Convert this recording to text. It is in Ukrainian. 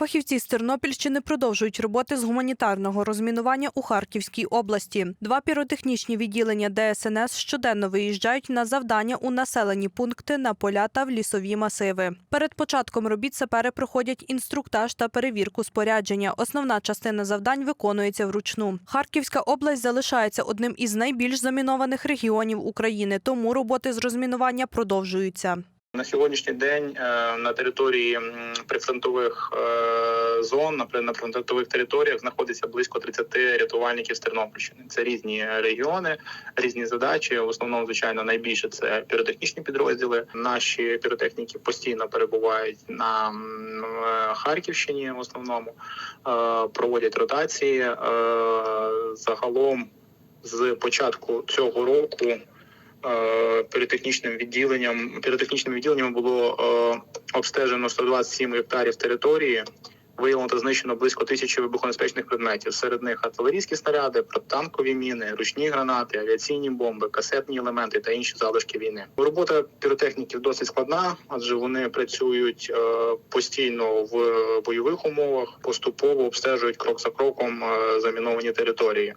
Фахівці з Тернопільщини продовжують роботи з гуманітарного розмінування у Харківській області. Два піротехнічні відділення ДСНС щоденно виїжджають на завдання у населені пункти на поля та в лісові масиви. Перед початком робіт сапери проходять інструктаж та перевірку спорядження. Основна частина завдань виконується вручну. Харківська область залишається одним із найбільш замінованих регіонів України, тому роботи з розмінування продовжуються. На сьогоднішній день е, на території прифронтових е, зон, на при- на прифронтових територіях знаходиться близько 30 рятувальників з Тернопільщини. Це різні регіони, різні задачі. В основному, звичайно, найбільше це піротехнічні підрозділи. Наші піротехніки постійно перебувають на е, Харківщині. В основному проводять ротації. Загалом з початку цього року піротехнічним відділенням піротехнічним відділенням було е, обстежено 127 гектарів території. Виявлено та знищено близько тисячі вибухонебезпечних предметів. Серед них артилерійські снаряди, протитанкові міни, ручні гранати, авіаційні бомби, касетні елементи та інші залишки війни. Робота піротехніків досить складна, адже вони працюють е, постійно в бойових умовах, поступово обстежують крок за кроком е, заміновані території.